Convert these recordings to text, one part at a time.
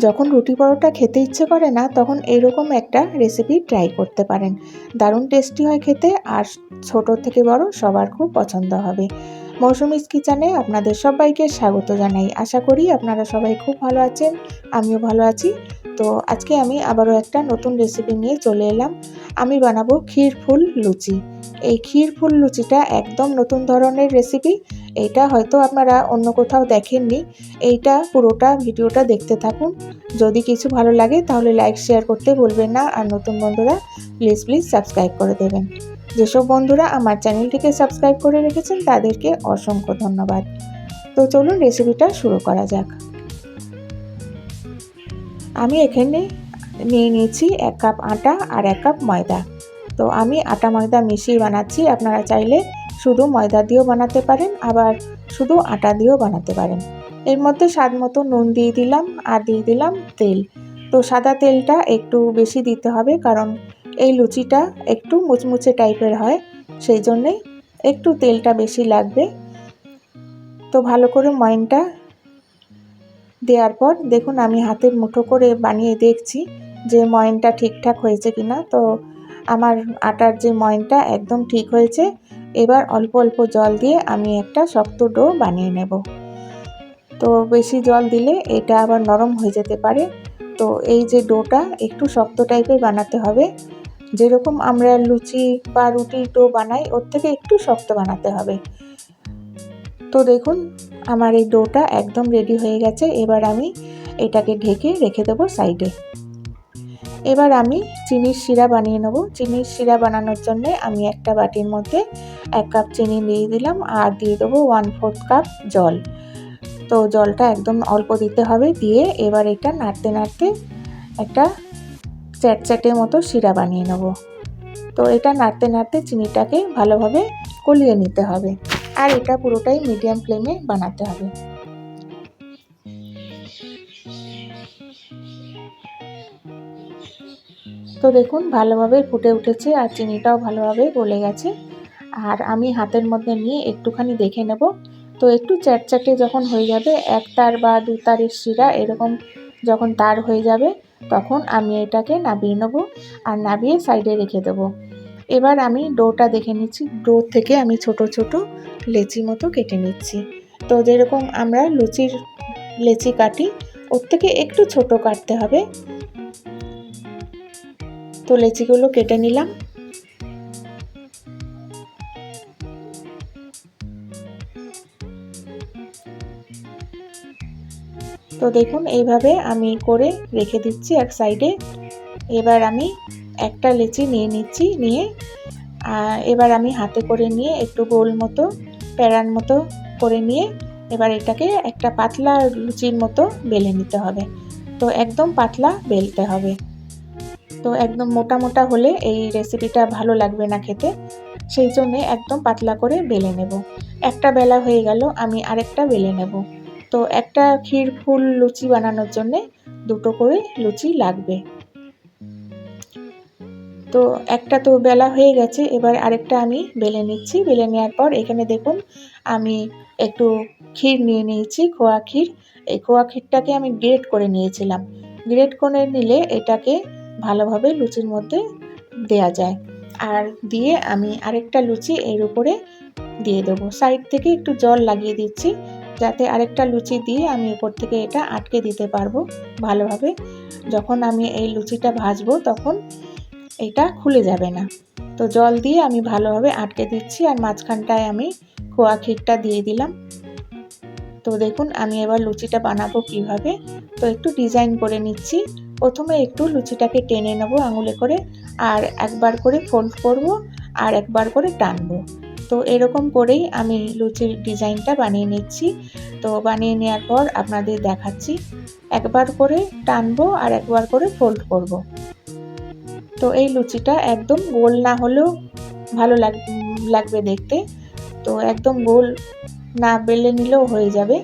যখন রুটি পরোটা খেতে ইচ্ছে করে না, তখন এরকম একটা রেসিপি ট্রাই করতে পারেন। দারুণ টেস্টি হয় খেতে, আর ছোট থেকে বড় সবার খুব পছন্দ হবে। মৌসুমিস কিচেনে আপনাদের সবাইকে স্বাগত জানাই। আশা করি আপনারা সবাই খুব ভালো আছেন, আমিও ভালো আছি। তো আজকে আমি আবারও একটা নতুন রেসিপি নিয়ে চলে এলাম। আমি বানাবো ক্ষীর ফুল লুচি। এই ক্ষীর ফুল লুচিটা একদম নতুন ধরনের রেসিপি এইটা হয়তো আপনারা অন্য কোথাও দেখেননি। এইটা পুরোটা ভিডিওটা দেখতে থাকুন। যদি কিছু ভালো লাগে তাহলে লাইক শেয়ার করতে ভুলবেন না। আর নতুন বন্ধুরা প্লিজ প্লিজ সাবস্ক্রাইব করে দেবেন। যেসব বন্ধুরা আমার চ্যানেলটিকে সাবস্ক্রাইব করে রেখেছেন তাদেরকে অসংখ্য ধন্যবাদ। তো চলুন রেসিপিটা শুরু করা যাক। আমি এখানে নিয়ে নিয়েছি এক কাপ আটা আর এক কাপ ময়দা। তো আমি আটা ময়দা মিশিয়ে বানাচ্ছি, আপনারা চাইলে শুধু ময়দা দিয়েও বানাতে পারেন, আবার শুধু আটা দিয়েও বানাতে পারেন। এর মধ্যে স্বাদ মতো নুন দিয়ে দিলাম আর দিয়ে দিলাম তেল। তো সাদা তেলটা একটু বেশি দিতে হবে, কারণ এই লুচিটা একটু মুচমুচে টাইপের হয়, সেই জন্যে একটু তেলটা বেশি লাগবে। তো ভালো করে ময়নটা দেওয়ার পর দেখুন আমি হাতের মুঠো করে বানিয়ে দেখছি। যে ময়নটা ঠিকঠাক হয়েছে কি না তো আমার আটার যে ময়নটা একদম ঠিক হয়েছে, এবার অল্প অল্প জল দিয়ে আমি একটা শক্ত ডো বানিয়ে নেব। তো বেশি জল দিলে এটা আবার নরম হয়ে যেতে পারে। তো এই যে ডোটা একটু শক্ত টাইপের বানাতে হবে। যেরকম আমরা লুচি বা রুটি ডো বানাই, ওর থেকে একটু শক্ত বানাতে হবে। তো দেখুন, আমার এই ডোটা একদম রেডি হয়ে গেছে। এবার আমি এটাকে ঢেকে রেখে দেবো সাইডে। এবার আমি চিনির শিরা বানিয়ে নেব। চিনির শিরা বানানোর জন্য আমি একটা বাটির মধ্যে এক কাপ চিনি দিয়ে দিলাম আর দিয়ে দেবো ওয়ান ফোর্থ কাপ জল। তো জলটা একদম অল্প দিতে হবে দিয়ে এবার এটা নাড়তে নাড়তে একটা চ্যাটচ্যাটের মতো শিরা বানিয়ে নেব। তো এটা নাড়তে নাড়তে চিনিটাকে ভালোভাবে কলিয়ে নিতে হবে। আর এটা পুরোটাই মিডিয়াম ফ্লেমে বানাতে হবে। তো দেখুন, ভালোভাবে ফুটে উঠেছে আর চিনিটাও ভালোভাবে গলে গেছে। আর আমি হাতের মধ্যে নিয়ে একটুখানি দেখে নেব। তো একটু চ্যাটচ্যাটে যখন হয়ে যাবে, এক তার বা দু তারের শিরা এরকম যখন তার হয়ে যাবে, তখন আমি এটাকে নাবিয়ে নেব আর নাবিয়ে সাইডে রেখে দেবো। এবার আমি ডোটা দেখে নিচ্ছি। ডো থেকে আমি ছোট ছোট লেচি মতো কেটে নিচ্ছি। তো যেরকম আমরা লুচির লেচি কাটি, ওর থেকে একটু ছোট কাটতে হবে। তো লেচিগুলো কেটে নিলাম। তো দেখুন, এইভাবে আমি করে রেখে দিচ্ছি এক সাইডে। এবার আমি একটা লেচি নিয়ে নিচ্ছি, নিয়ে এবার আমি হাতে করে নিয়ে একটু গোল মতো প্যারান মতো করে নিয়ে এবার এটাকে একটা পাতলা লুচির মতো বেলে নিতে হবে। তো একদম পাতলা বেলতে হবে। তো একদম মোটা মোটা হলে এই রেসিপিটা ভালো লাগবে না খেতে। সেই জন্যে একদম পাতলা করে বেলে নেব। একটা বেলা হয়ে গেল, আমি আরেকটা বেলে নেব। তো একটা ক্ষীর ফুল লুচি বানানোর জন্যে দুটো করে লুচি লাগবে। তো একটা তো বেলা হয়ে গেছে, এবার আরেকটা আমি বেলে নিচ্ছি। বেলে নেওয়ার পর এখানে দেখুন, আমি একটু ক্ষীর নিয়ে নিয়েছি খোয়া ক্ষীর। এই খোয়া ক্ষীরটাকে আমি গ্রেট করে নিয়েছিলাম। গ্রেট করে নিলে এটাকে ভালোভাবে লুচির মধ্যে দেয়া যায়। আর দিয়ে আমি আরেকটা লুচি এর উপরে দিয়ে দেবো। সাইড থেকে একটু জল লাগিয়ে দিচ্ছি যাতে আরেকটা লুচি দিয়ে আমি উপর থেকে এটা আটকে দিতে পারব ভালোভাবে। যখন আমি এই লুচিটা ভাজবো তখন এটা খুলে যাবে না। তো জল দিয়ে আমি ভালোভাবে আটকে দিচ্ছি আর মাঝখানটায় আমি খোয়া ক্ষীরটা দিয়ে দিলাম। তো দেখুন আমি এবার লুচিটা বানাবো কীভাবে। তো একটু ডিজাইন করে নিচ্ছি। প্রথমে একটু লুচিটাকে টেনে নেব আঙুলে করে, আর একবার করে ফোল্ড করব, আর একবার করে টানবো। তো এরকম করেই আমি লুচির ডিজাইনটা বানিয়ে নিচ্ছি। তো বানিয়ে নেওয়ার পর আপনাদের দেখাচ্ছি। একবার করে টানবো আর একবার করে ফোল্ড করব। তো এই লুচিটা একদম গোল না হলেও ভালো লাগবে দেখতে। তো একদম গোল না বেলে নিলেও হয়ে যাবে।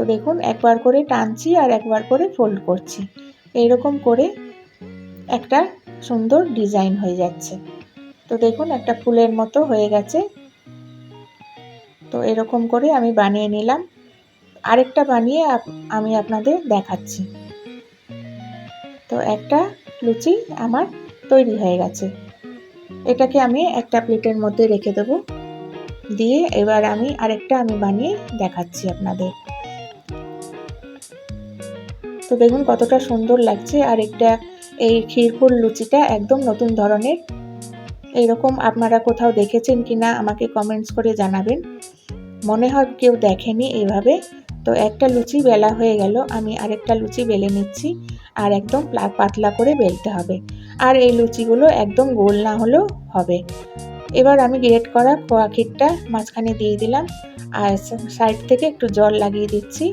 তো দেখুন, একবার করে টানছি আর একবার করে ফোল্ড করছি। এইরকম করে একটা সুন্দর ডিজাইন হয়ে যাচ্ছে। তো দেখুন, একটা ফুলের মতো হয়ে গেছে। তো এরকম করে আমি বানিয়ে নিলাম। আরেকটা বানিয়ে আমি আপনাদের দেখাচ্ছি। তো একটা লুচি আমার তৈরি হয়ে গেছে। এটাকে আমি একটা প্লেটের মধ্যে রেখে দেবো। দিয়ে এবার আমি আরেকটা আমি বানিয়ে দেখাচ্ছি আপনাদের। তো দেখুন কতটা সুন্দর লাগছে। আর একটা এই ক্ষীরপুর লুচিটা একদম নতুন ধরনের। এইরকম আপনারা কোথাও দেখেছেন কি না আমাকে কমেন্টস করে জানাবেন। মনে হয় কেউ দেখেনি এইভাবে তো একটা লুচি বেলা হয়ে গেল, আমি আরেকটা লুচি বেলে নিচ্ছি। আর একদম পাতলা করে বেলতে হবে। আর এই লুচিগুলো একদম গোল না হলেও হবে। এবার আমি গ্রেট করা খোয়া ক্ষীরটা মাঝখানে দিয়ে দিলাম। আর সাইড থেকে একটু জল লাগিয়ে দিচ্ছি।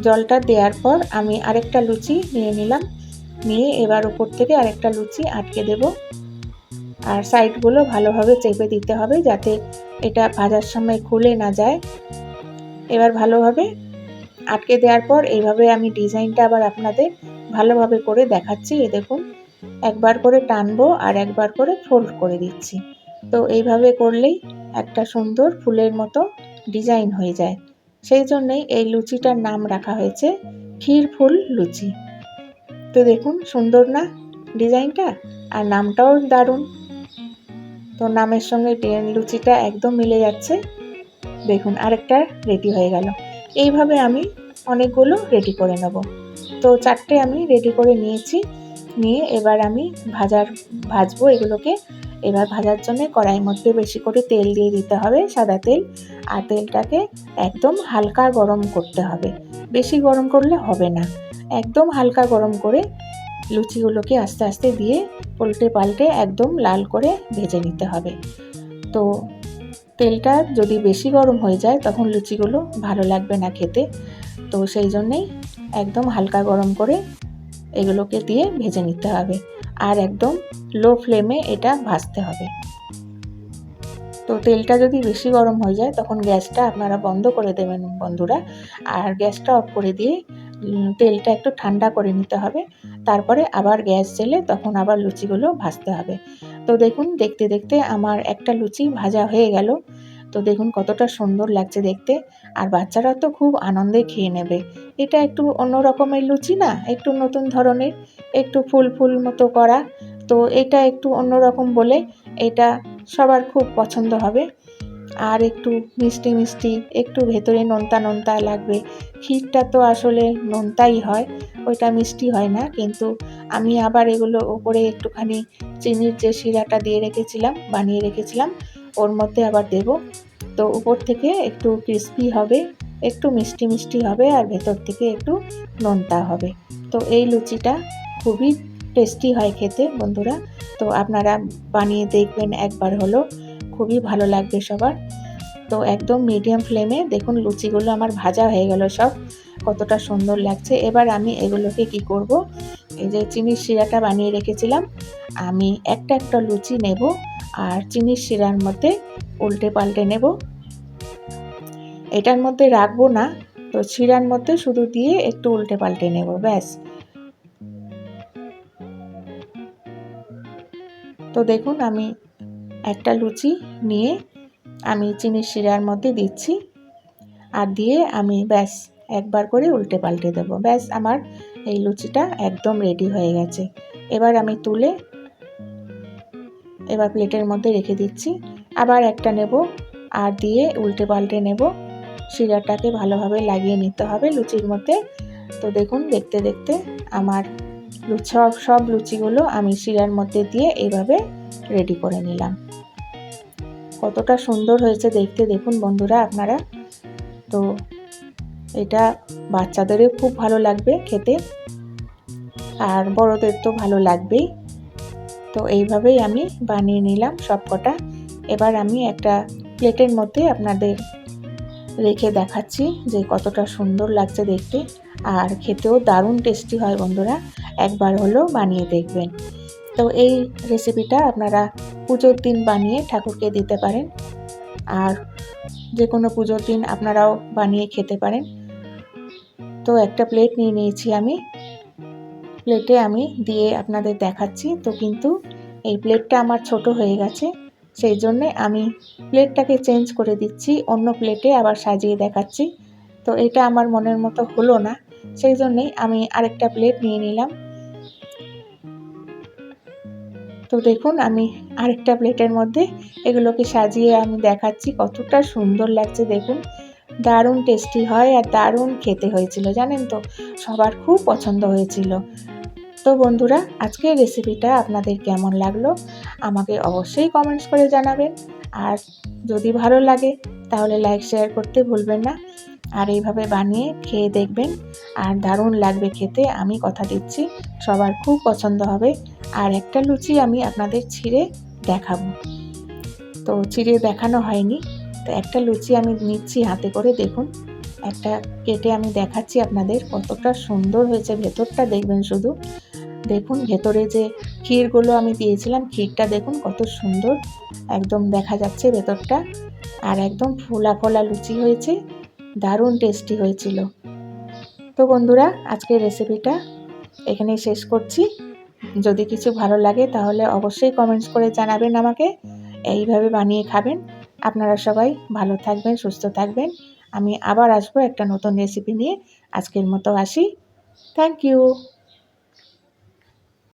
জলটা দেওয়ার পর আমি আরেকটা লুচি নিয়ে নিলাম। নিয়ে এবার উপর থেকে আরেকটা লুচি আটকে দেব। আর সাইডগুলো ভালোভাবে চেপে দিতে হবে যাতে এটা ভাজার সময় খুলে না যায়। এবার ভালোভাবে আটকে দেওয়ার পর এইভাবে আমি ডিজাইনটা আবার আপনাদের ভালোভাবে করে দেখাচ্ছি। এ দেখুন, একবার করে টানবো আর একবার করে ফোল্ড করে দিচ্ছি। তো এইভাবে করলেই একটা সুন্দর ফুলের মতো ডিজাইন হয়ে যায়। সেই জন্যেই এই লুচিটার নাম রাখা হয়েছে ক্ষীর ফুল লুচি। তো দেখুন, সুন্দর না ডিজাইনটা? আর নামটাও দারুণ। তো নামের সঙ্গে টে- লুচিটা একদম মিলে যাচ্ছে। দেখুন, আরেকটা রেডি হয়ে গেল। এইভাবে আমি অনেকগুলো রেডি করে নেব। তো চারটে আমি রেডি করে নিয়েছি। নিয়ে এবার আমি ভাজার, ভাজবো এগুলোকে। এবার ভাজার জন্য কড়াইয়ের মধ্যে বেশি করে তেল দিয়ে দিতে হবে, সাদা তেল। আর তেলটাকে একদম হালকা গরম করতে হবে। বেশি গরম করলে হবে না। একদম হালকা গরম করে লুচিগুলোকে আস্তে আস্তে দিয়ে উল্টে পাল্টে একদম লাল করে ভেজে নিতে হবে। তো তেলটা যদি বেশি গরম হয়ে যায়, তখন লুচিগুলো ভালো লাগবে না খেতে। তো সেই জন্যেই একদম হালকা গরম করে এগুলোকে দিয়ে ভেজে নিতে হবে। আর একদম লো ফ্লেমে এটা ভাজতে হবে। তো তেলটা যদি বেশি গরম হয়ে যায়, তখন গ্যাসটা আপনারা বন্ধ করে দেবেন বন্ধুরা। আর গ্যাসটা অফ করে দিয়ে তেলটা একটু ঠান্ডা করে নিতে হবে। তারপরে আবার গ্যাস জেলে তখন আবার লুচিগুলো ভাজতে হবে। তো দেখুন, দেখতে দেখতে আমার একটা লুচি ভাজা হয়ে গেল। তো দেখুন কতটা সুন্দর লাগছে দেখতে। আর বাচ্চারা তো খুব আনন্দে খেয়ে নেবে। এটা একটু অন্য রকমের লুচি না? একটু নতুন ধরনের, একটু ফুল ফুল মতো করা। তো এটা একটু অন্যরকম বলে এটা সবার খুব পছন্দ হবে। আর একটু মিষ্টি মিষ্টি, একটু ভেতরে নোনতা নোনতা লাগবে। ক্ষীরটা তো আসলে নোনতাই হয়, ওইটা মিষ্টি হয় না। কিন্তু আমি আবার এগুলো ওপরে একটুখানি চিনির যে শিরাটা দিয়ে রেখেছিলাম, বানিয়ে রেখেছিলাম, ওর মধ্যে আবার দেব। তো উপর থেকে একটু ক্রিস্পি হবে, একটু মিষ্টি মিষ্টি হবে আর ভেতর থেকে একটু নোনতা হবে। তো এই লুচিটা খুবই টেস্টি হয় খেতে বন্ধুরা। তো আপনারা বানিয়ে দেখবেন একবার হলো, খুবই ভালো লাগবে সবার। তো একদম মিডিয়াম ফ্লেমে দেখুন লুচিগুলো আমার ভাজা হয়ে গেল সব, কতটা সুন্দর লাগছে। এবার আমি এগুলোকে কি করব? এই যে চিনির শিরাটা বানিয়ে রেখেছিলাম, আমি একটা একটা লুচি নেব। আর চিনির শিরার মধ্যে উল্টে পাল্টে নেব। এটার মধ্যে রাখব না, তো শিরার মধ্যে শুধু দিয়ে একটু উল্টে পাল্টে নেব, ব্যাস। তো দেখুন, আমি একটা লুচি নিয়ে আমি চিনির শিরার মধ্যে দিচ্ছি আর দিয়ে আমি ব্যাস একবার করে উল্টে পাল্টে দেবো। ব্যাস, আমার এই লুচিটা একদম রেডি হয়ে গেছে। এবার আমি তুলে এবার প্লেটের মধ্যে রেখে দিচ্ছি। আবার একটা নেব আর দিয়ে উল্টে পাল্টে নেব। শিরাটাকে ভালোভাবে লাগিয়ে নিতে হবে লুচির মধ্যে। তো দেখুন, দেখতে দেখতে আমার সব সব লুচিগুলো আমি শিরার মধ্যে দিয়ে এইভাবে রেডি করে নিলাম। কতটা সুন্দর হয়েছে দেখতে। দেখুন বন্ধুরা আপনারা। তো এটা বাচ্চাদেরও খুব ভালো লাগবে খেতে। আর বড়দের তো ভালো লাগবেই। তো এইভাবেই আমি বানিয়ে নিলাম সব কটা এবার আমি একটা প্লেটের মধ্যে আপনাদের রেখে দেখাচ্ছি যে কতটা সুন্দর লাগছে দেখতে। আর খেতেও দারুণ টেস্টি হয় বন্ধুরা, একবার হলো বানিয়ে দেখবেন। তো এই রেসিপিটা আপনারা পুজোর দিন বানিয়ে ঠাকুরকে দিতে পারেন। আর যে কোনো পুজোর দিন আপনারাও বানিয়ে খেতে পারেন। তো একটা প্লেট নিয়ে নিয়েছি আমি। প্লেটে আমি দিয়ে আপনাদের দেখাচ্ছি। তো কিন্তু এই প্লেটটা আমার ছোট হয়ে গেছে। সেই জন্যে আমি প্লেটটাকে চেঞ্জ করে দিচ্ছি, অন্য প্লেটে আবার সাজিয়ে দেখাচ্ছি। তো এটা আমার মনের মতো হলো না। সেই জন্যেই আমি আরেকটা প্লেট নিয়ে নিলাম। তো দেখুন, আমি আরেকটা প্লেটের মধ্যে এগুলোকে সাজিয়ে আমি দেখাচ্ছি। কতটা সুন্দর লাগছে দেখুন। দারুণ টেস্টি হয় আর দারুণ খেতে হয়েছিল, জানেন তো? সবার খুব পছন্দ হয়েছিল। তো বন্ধুরা, আজকের রেসিপিটা আপনাদের কেমন লাগল? আমাকে অবশ্যই কমেন্টস করে জানাবেন। আর যদি ভালো লাগে, তাহলে লাইক শেয়ার করতে ভুলবেন না। আর এইভাবে বানিয়ে খেয়ে দেখবেন। আর দারুণ লাগবে খেতে, আমি কথা দিচ্ছি। সবার খুব পছন্দ হবে। আর একটা লুচি আমি আপনাদের ছিঁড়ে দেখাবো। তো ছিঁড়ে দেখানো হয়নি। তো একটা লুচি আমি নিচ্ছি হাতে করে, দেখুন। একটা কেটে আমি দেখাচ্ছি আপনাদের কতটা সুন্দর হয়েছে, ভেতরটা দেখবেন শুধু। দেখুন ভেতরে যে ক্ষীরগুলো আমি দিয়েছিলাম, ক্ষীরটা দেখুন কত সুন্দর। একদম দেখা যাচ্ছে ভেতরটা। আর একদম ফোলা ফোলা লুচি হয়েছে, দারুণ টেস্টি হয়েছিল। তো বন্ধুরা, আজকের রেসিপিটা এখানেই শেষ করছি। যদি কিছু ভালো লাগে তাহলে অবশ্যই কমেন্টস করে জানাবেন আমাকে। এইভাবে বানিয়ে খাবেন। আপনারা সবাই ভালো থাকবেন, সুস্থ থাকবেন। আমি আবার আসব একটা নতুন রেসিপি নিয়ে। আজকের মতো আসি। Thank you